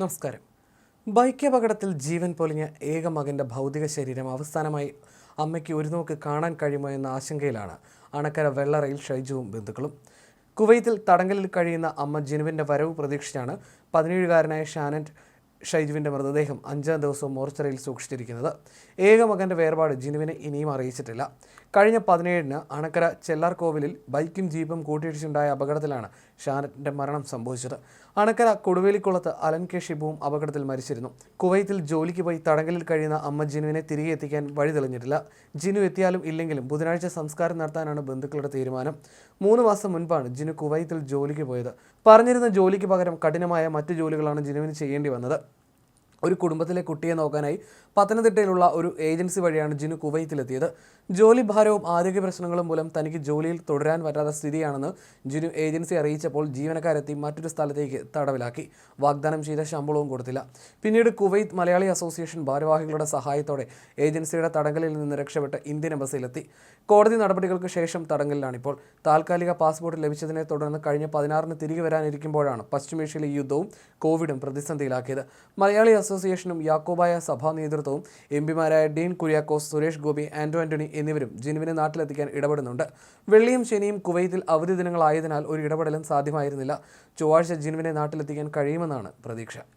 നമസ്കാരം. ബൈക്ക് അപകടത്തിൽ ജീവൻ പൊലിഞ്ഞ ഏക മകന്റെ ഭൗതിക ശരീരം അവസാനമായി അമ്മയ്ക്ക് ഒരു നോക്ക് കാണാൻ കഴിയുമോ എന്ന ആശങ്കയിലാണ് അണക്കര വെള്ളറയിൽ ഷൈജുവും ബന്ധുക്കളും. കുവൈത്തിൽ തടങ്കലിൽ കഴിയുന്ന അമ്മ ജിനുവിന്റെ വരവ് പ്രതീക്ഷിച്ചാണ് പതിനേഴുകാരനായ ഷാനറ്റ് ഷൈജുവിന്റെ മൃതദേഹം അഞ്ചാം ദിവസവും മോർച്ചറിയിൽ സൂക്ഷിച്ചിരിക്കുന്നത്. ഏക മകന്റെ വേർപാട് ജിനുവിനെ ഇനിയും അറിയിച്ചിട്ടില്ല. കഴിഞ്ഞ പതിനേഴിന് അണക്കര ചെല്ലാർ കോവിലിൽ ബൈക്കും ജീപ്പും കൂട്ടിയിടിച്ചുണ്ടായ അപകടത്തിലാണ് ഷാനറ്റിന്റെ മരണം സംഭവിച്ചത്. അണക്കര കൊടുവേലിക്കുളത്ത് അലൻ കെ ഷിബുവും അപകടത്തിൽ മരിച്ചിരുന്നു. കുവൈത്തിൽ ജോലിക്ക് പോയി തടങ്കലിൽ കഴിയുന്ന അമ്മ ജിനുവിനെ തിരികെ എത്തിക്കാൻ വഴി തെളിഞ്ഞിട്ടില്ല ജിനു എത്തിയാലും ഇല്ലെങ്കിലും ബുധനാഴ്ച സംസ്കാരം നടത്താനാണ് ബന്ധുക്കളുടെ തീരുമാനം. മൂന്ന് മാസം മുൻപാണ് ജിനു കുവൈത്തിൽ ജോലിക്ക് പോയത്. പറഞ്ഞിരുന്ന ജോലിക്ക് പകരം കഠിനമായ മറ്റ് ജോലികളാണ് ജിനുവിന് ചെയ്യേണ്ടി വന്നത്. ഒരു കുടുംബത്തിലെ കുട്ടിയെ നോക്കാനായി പത്തനംതിട്ടയിലുള്ള ഒരു ഏജൻസി വഴിയാണ് ജിനു കുവൈത്തിലെത്തിയത്. ജോലി ഭാരവും ആരോഗ്യ പ്രശ്നങ്ങളും മൂലം തനിക്ക് ജോലിയിൽ തുടരാൻ പറ്റാത്ത സ്ഥിതിയാണെന്ന് ജിനു ഏജൻസി അറിയിച്ചപ്പോൾ ജീവനക്കാരെത്തി മറ്റൊരു സ്ഥലത്തേക്ക് തടവിലാക്കി. വാഗ്ദാനം ചെയ്ത ശമ്പളവും കൊടുത്തില്ല. പിന്നീട് കുവൈത്ത് മലയാളി അസോസിയേഷൻ ഭാരവാഹികളുടെ സഹായത്തോടെ ഏജൻസിയുടെ തടങ്കലിൽ നിന്ന് രക്ഷപ്പെട്ട് ഇന്ത്യൻ എംബസിയിലെത്തി. കോടതി നടപടികൾക്ക് ശേഷം തടങ്കലിലാണിപ്പോൾ. താൽക്കാലിക പാസ്പോർട്ട് ലഭിച്ചതിനെ തുടർന്ന് കഴിഞ്ഞ പതിനാറിന് തിരികെ വരാനിരിക്കുമ്പോഴാണ് പശ്ചിമേഷ്യയിലെ യുദ്ധവും കോവിഡും പ്രതിസന്ധിയിലാക്കിയത്. മലയാളി അസോസിയേഷനും യാക്കോബായ സഭാ നേതൃത്വവും എം പിമാരായ ഡീൻ കുര്യാക്കോസ് സുരേഷ് ഗോപി ആന്റോ ആന്റണി എന്നിവരും ജിനുവിനെ നാട്ടിലെത്തിക്കാൻ ഇടപെടുന്നുണ്ട്. വെള്ളിയും ശനിയും കുവൈത്തിൽ അവധി ദിനങ്ങളായതിനാൽ ഒരു ഇടപെടലും സാധ്യമായിരുന്നില്ല. ചൊവ്വാഴ്ച ജിനുവിനെ നാട്ടിലെത്തിക്കാൻ കഴിയുമെന്നാണ് പ്രതീക്ഷ.